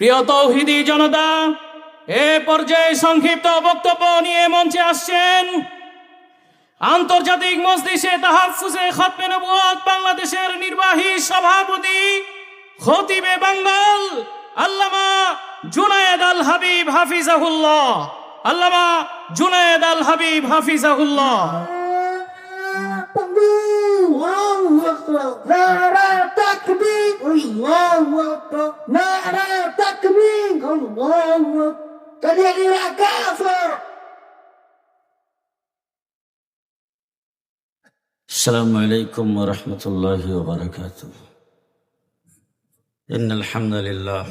প্রিয় তৌহিদি জনতা, এ পর্যায়ে সংক্ষিপ্ত বক্তব্য নিয়ে মঞ্চে আসছেন আন্তর্জাতিক তাহাফুজে বাংলাদেশের নির্বাহী সভাপতি খতিবে বাঙ্গাল, আল্লামা জুনায়েদ আল হাবিব হাফিজাহুল্লাহ। আল্লামা জুনায়েদ আল হাবিব হাফিজাহুল্লাহ। الله أكبر نعرة تكبير الله أكبر كبير كافر السلام عليكم ورحمة الله وبركاته. إن الحمد لله.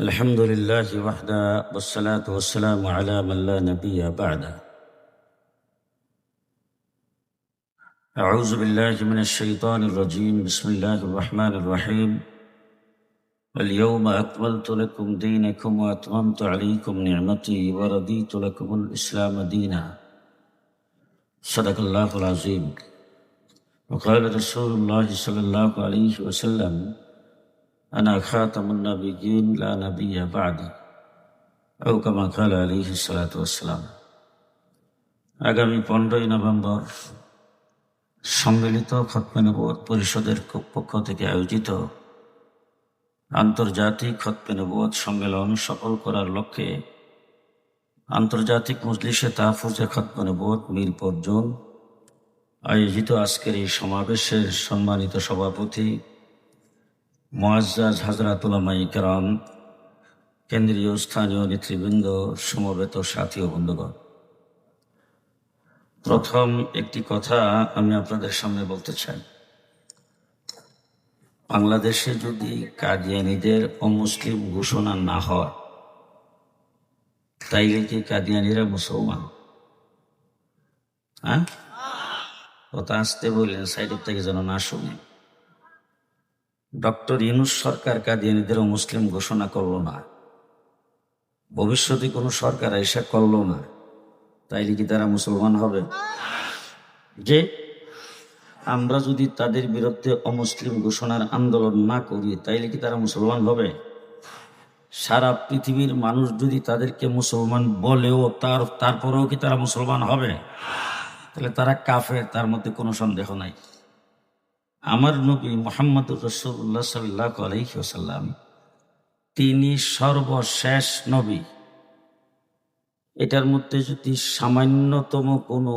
الحمد لله وحده والصلاة والسلام على من لا نبي بعده. أعوذ بالله من الشيطان الرجيم بسم الله الرحمن الرحيم اليوم أكملت لكم دينكم وأتممت عليكم نعمتي ورضيت لكم الإسلام دينا صدق الله العظيم وقال رسول الله صلى الله عليه وسلم أنا خاتم النبيين لا نبي بعدي أو كما قال عليه الصلاة والسلام আগামী পনেরোই নভেম্বর সম্মিলিত খতমে পরিষদের পক্ষ থেকে আয়োজিত আন্তর্জাতিক খতমে সম্মেলন সফল করার লক্ষ্যে আন্তর্জাতিক মজলিসে তাহফুজে খতমে নবুয়ত মিরপুর জোন আয়োজিত আজকের এই সমাবেশের সম্মানিত সভাপতি মোয়াজ্জাজ হাজরাতুলামাই কেরাম, কেন্দ্রীয় স্থানীয় নেতৃবৃন্দ, সমবেত সাথী বন্ধুগণ। প্রথম একটি কথা আমি আপনাদের সামনে বলতে চাই। বাংলাদেশে যদি কাদিয়ানিদের অমুসলিম ঘোষণা না হয়, তাইলে কি কাদিয়ানিরা মুসলমান? হ্যাঁ? কথা আসতে বললেন সাইডের থেকে যেন না শুনে। ডক্টর ইনুস সরকার কাদিয়ানিদের মুসলিম ঘোষণা করল না। ভবিষ্যতে কোনো সরকার এসে করল না। তাইলে কি তারা মুসলমান হবে? যে আমরা যদি তাদের বিরুদ্ধে অমুসলিম ঘোষণার আন্দোলন না করি, তাইলে কি তারা মুসলমান হবে? সারা পৃথিবীর মানুষ যদি তাদেরকে মুসলমান বলেও তার, তারপরেও কি তারা মুসলমান হবে? তাহলে তারা কাফে তার মধ্যে কোনো সন্দেহ নাই। আমার নবী মোহাম্মদ রসুল্লাহ সাল্লাহ আলহিসাল্লাম তিনি সর্বশেষ নবী। এটার মধ্যে যদি সামান্যতম কোনো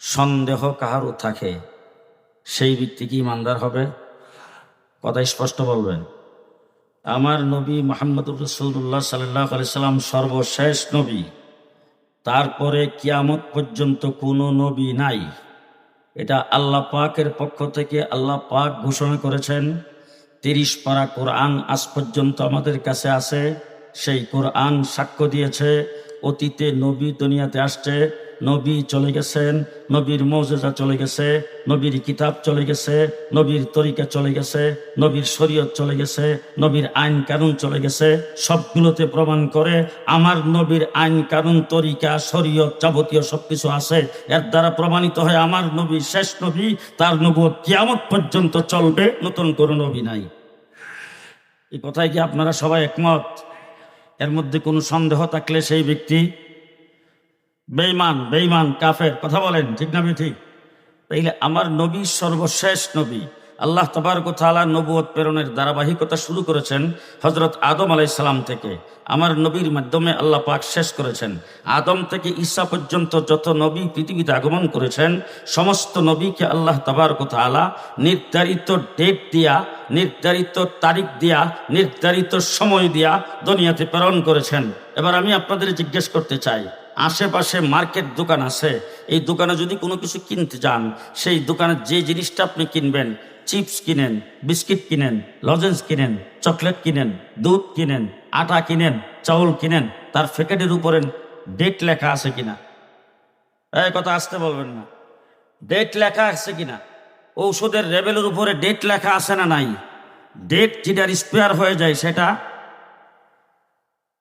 সন্দেহ কাহারও থাকে, সেই ব্যক্তি কি ইমানদার হবে। কথা স্পষ্ট বলবেন। আমার নবী মোহাম্মদ রসুল্লাহ সাল্লাহ সাল্লাম সর্বশেষ নবী। তারপরে কিয়ামত পর্যন্ত কোনো নবী নাই। এটা আল্লাহ পাকের পক্ষ থেকে আল্লাহ পাক ঘোষণা করেছেন, তিরিশ পারা কোরআন আজ পর্যন্ত আমাদের কাছে আছে, সেই কোরআন সাক্ষ্য দিয়েছে অতীতে নবী দুনিয়াতে আসছে, নবী চলে গেছেন, নবীর মৌজেজা চলে গেছে, নবীর কিতাব চলে গেছে, নবীর তরিকা চলে গেছে, নবীর শরীয়ত চলে গেছে, নবীর আইন কানুন চলে গেছে, সবগুলোতে প্রমাণ করে আমার নবীর আইন কানুন, তরিকা, শরীয়ত যাবতীয় সবকিছু আছে। এর দ্বারা প্রমাণিত হয় আমার নবী শেষ নবী, তার নবুয় কিয়ামত পর্যন্ত চলবে, নতুন কোনো নবী নাই। এই কথায় কি আপনারা সবাই একমত? এর মধ্যে কোনো সন্দেহ থাকলে সেই ব্যক্তি বেইমান বেইমান কাফের, কথা বলেন, ঠিক না ঠিক তাইলে আমার নবী সর্বশেষ নবী। আল্লাহ তবারক তাআলা নবুয়ত প্রেরণের ধারাবাহিকতা শুরু করেছেন হজরত আদম আলাইসালাম থেকে। আমার নবীর মাধ্যমে আল্লাহ পাক শেষ করেছেন। আদম থেকে ঈসা পর্যন্ত যত নবী পৃথিবীতে আগমন করেছেন, সমস্ত নবীকে আল্লাহ তবারক তাআলা নির্ধারিত ডেট দিয়া, নির্ধারিত তারিখ দিয়া, নির্ধারিত সময় দিয়া দুনিয়াতে প্রেরণ করেছেন। এবার আমি আপনাদের জিজ্ঞেস করতে চাই আশেপাশে মার্কেট দোকান আছে, এই দোকানে যদি কোনো কিছু কিনতে যান, সেই দোকানে যে জিনিসটা আপনি কিনবেন, চিপস কিনেন, বিস্কিট কিনেন, লজেন্স কিনেন, চকলেট কিনেন, দুধ কিনেন, আটা কিনেন, চাউল কিনেন, তার প্যাকেটের উপরে ডেট লেখা আছে কিনা? এই কথা আসতে বলবেন না। ডেট লেখা আছে কিনা? ঔষধের লেবেলের উপরে ডেট লেখা আছে না নাই? ডেট যেটার স্পেয়ার হয়ে যায় সেটা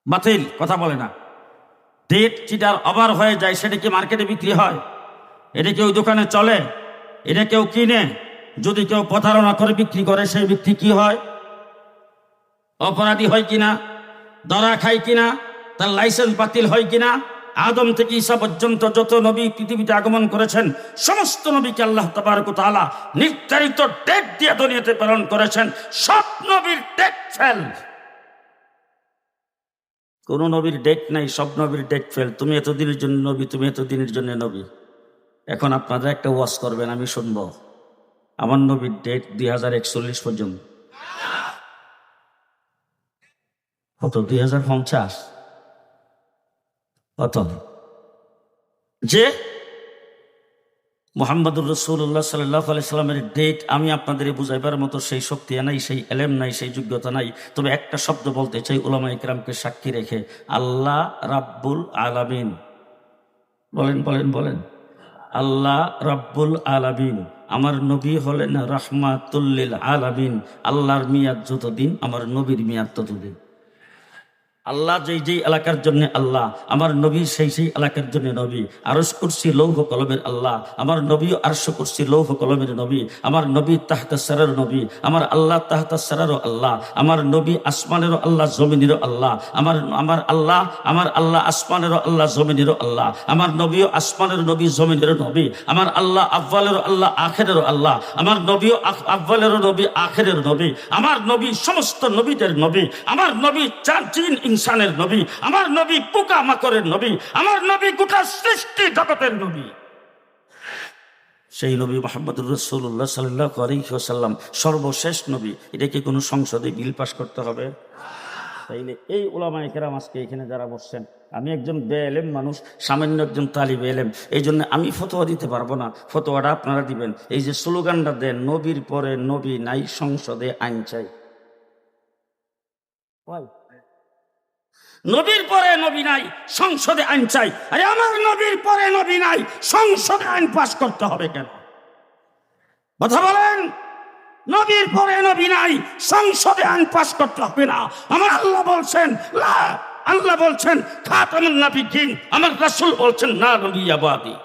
বাতিল, কথা বলে না। ডেট যেটার অবার হয়ে যায়, সেটা কি মার্কেটে বিক্রি হয়? এটা কেউ দোকানে চলে, এটা কেউ কিনে, যদি কেউ প্রতারণা করে বিক্রি করে, সেই ব্যক্তি কি হয়? অপরাধী হয় কিনা? ধরা খায় কিনা? তার লাইসেন্স বাতিল হয় কিনা? আদম থেকে ঈসা পর্যন্ত যত নবী পৃথিবীতে আগমন করেছেন, সমস্ত নবীকে আল্লাহ তাআলা নির্ধারিত ডেট দিয়ে দুনিয়াতে প্রেরণ করেছেন, সব নবীর ডেট ফেল। কোন নবীর ডেট নাই, সব নবীর ডেট ফেল। তুমি এতদিনের জন্য নবী, তুমি এতদিনের জন্য নবী। এখন আপনারা একটা ওয়াশ করবেন, আমি শুনব। আমার নবীর ডেট দুই হাজার একচল্লিশ পর্যন্ত। কত? দুই হাজার পঞ্চাশ? কত? যে মোহাম্মদুর রসুল্লাহ সাল্লাহ আলাইসাল্লামের ডেট আমি আপনাদের বুঝাইবার মতো সেই শক্তি নাই, সেই এলেম নাই, সেই যোগ্যতা নাই। তবে একটা শব্দ বলতে চাই ওলামা ইকরামকে সাক্ষী রেখে, আল্লাহ রাব্বুল আলামিন। বলেন বলেন বলেন। আল্লাহ রাব্বুল আলামিন। আমার নবী হলেন রহমাতুল্লিল আলামিন। আল্লাহর মিয়াদ যতদিন, আমার নবীর মিয়াদ ততদিন। আল্লাহ যেই যেই এলাকার জন্য আল্লাহ, আমার নবী সেই সেই এলাকার জন্য নবী আরস করছি লৌহ কলমের আল্লাহ, আমার নবীও আরশ করছি লৌহ কলমের নবী, আমার নবী তাহতা সারার নবী, আমার আল্লাহ তাহতা সারারও আল্লাহ, আমার নবী আসমানেরও আল্লাহ, জমিনেরও আল্লাহ, আমার আমার আল্লাহ আমার আল্লাহ আসমানেরও আল্লাহ, জমিনেরও আল্লাহ, আমার নবীও আসমানের নবী, জমিনেরও নবী, আমার আল্লাহ আব্বালেরও আল্লাহ, আখেরেরও আল্লাহ, আমার নবীও আব্বালেরও নবী আখেরের নবী, আমার নবী সমস্ত নবীদের নবী, আমার নবী চার জিন ইনসানের নবী, আমার নবী পোকা মাকড়ের নবী, আমার নবী গোটা সৃষ্টি জগতের নবী। সেই নবী মোহাম্মদুর রসুল্লাহ সাল্লাহ আলহিহাসাল্লাম সর্বশেষ নবী। এটা কি কোনো সংসদে বিল পাশ করতে হবে? তাইলে এই ওলামায় কেরাম আজকে এখানে যারা বসছেন, আমি একজন বে এলেম মানুষ, সামান্য একজন তালিব এলেম এই জন্য আমি ফতোয়া দিতে পারব না। ফতোয়াটা আপনারা দিবেন। এই যে স্লোগানটা দেন, নবীর পরে নবী নাই সংসদে আইন চাই? নবীর পরে নবী নাই সংসদে আইন চাই। আরে আমার নবীর পরে নবী নাই সংসদে আইন পাশ করতে হবে কেন? কথা বলেন নবীর পরে নবী নাই সংসদে আইন পাশ করতে হবে না। আমার আল্লাহ বলছেন লা আল্লাহ বলছেন খাতামুন নাবিয়্যিন আমার রাসুল বলছেন না নবী আবাদি।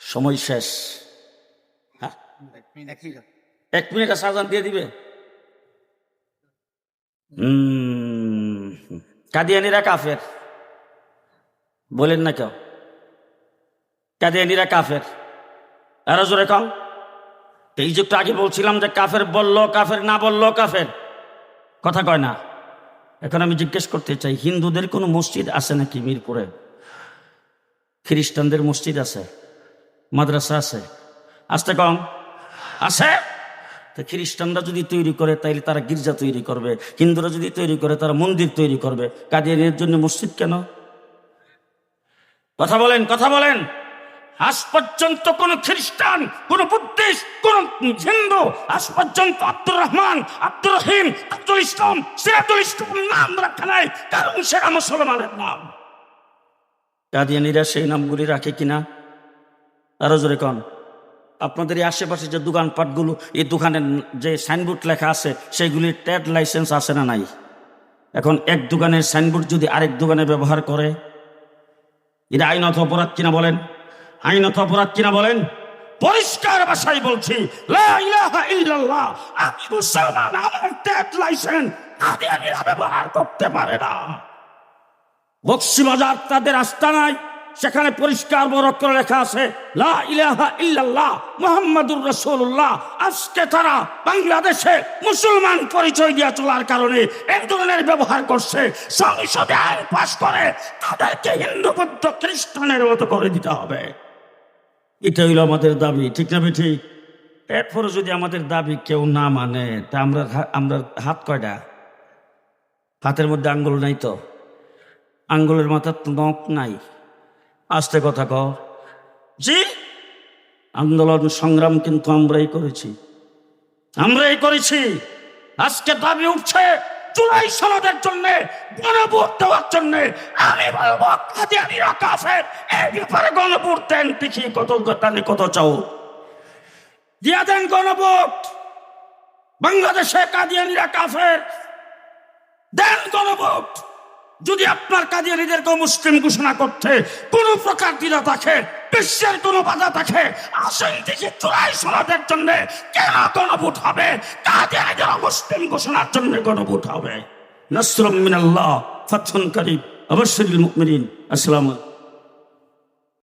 সময় শেষ। হ্যাঁ? এক মিনিট দিয়ে দিবে? কাদিয়ানিরা কাফের। বলেন না কেউ। কাদিয়ানিরা কাফের। আরও জোরে কম এই যুগটা আগে বলছিলাম যে কাফের বলল, কাফের না বলল, কাফের। কথা কয় না। এখন আমি জিজ্ঞেস করতে চাই, হিন্দুদের কোনো মসজিদ আছে নাকি মিরপুরে? খ্রিস্টানদের মসজিদ আছে? মাদ্রাসা আছে? আসতে কম আছে? তো খ্রিস্টানরা যদি তৈরি করে, তাইলে তারা গির্জা তৈরি করবে। হিন্দুরা যদি তৈরি করে, তারা মন্দির তৈরি করবে। কাদিয়ানের জন্য মসজিদ কেন? কথা বলেন কথা বলেন। আজ পর্যন্ত কোন খ্রিস্টান, কোন বুদ্ধিস্ট, কোন হিন্দু, আজ পর্যন্ত আব্দুর রহমান, আব্দুর রহিম, আব্দুল ইসলাম, সিরাজুল ইসলাম নাম রাখা নাই, কারণ সেটা মুসলমানের নাম। কাদিয়ানিরা সেই নামগুলি রাখে কিনা? আরও জোরে কন। আপনাদের এই আশেপাশে যে দোকানপাটগুলো, এই দোকানের যে সাইনবোর্ড লেখা আছে সেগুলির ট্রেড লাইসেন্স আছে না নাই? এখন এক দোকানের সাইনবোর্ড যদি আরেক দোকানে ব্যবহার করে, এটা আইনত অপরাধ কিনা বলেন? আইনত অপরাধ কিনা বলেন? পরিষ্কার ভাষায় বলছি আমি মুসলমান লাইসেন্স ব্যবহার করতে পারে না। বক্সিবাজার তাদের আস্থা নাই। সেখানে পরিষ্কার বড় করে লেখা আছে। লা ইলাহা ইল্লাল্লাহ মুহাম্মাদুর রাসূলুল্লাহ। আজকে তারা বাংলাদেশে মুসলমান পরিচয় দিয়ে চলার কারণে এক ধরনের ব্যবহার করছে। সংসদে আইন পাশ করে তাদেরকে হিন্দু, বৌদ্ধ, খ্রিস্টানের মতো করে দিতে হবে। এটা হইল আমাদের দাবি, ঠিক না ঠিক এরপরে যদি আমাদের দাবি কেউ না মানে তা আমরা আমরা হাত কয়টা হাতের মধ্যে আঙ্গুল নাই তো? আঙ্গুলের মাথার নখ নাই। আস্তে কথা ক জি? আন্দোলন সংগ্রাম কিন্তু আমরাই করেছি। আমরাই করেছি। আজকে দাবি উঠছে জুলাই সনদের জন্য, গণভোট দেওয়ার জন্য। আমি বলব কাদিয়ানিরা কাফের এই ব্যাপারে গণভোট দেন দেখি কত তাহলে কত চাও। দিয়া দেন গণভোট। বাংলাদেশে কাদিয়ানিরা কাফের দেন গণভোট। যদি আপনার কাদিয়ানিদেরকে মুসলিম ঘোষণা করতে কোনো প্রকার দ্বিধা থাকে, বিশ্বের কোনো বাধা থাকে আসেন দেখি চূড়াই সমাজের জন্য কেন গণভোট হবে? কাদিয়ানিদের মুসলিম ঘোষণার জন্য গণভোট হবে? নসরুম মিনাল্লাহ, ফাতহুন করিম অবশ্যই মুমিনিন, আসসালামু আলাইকুম।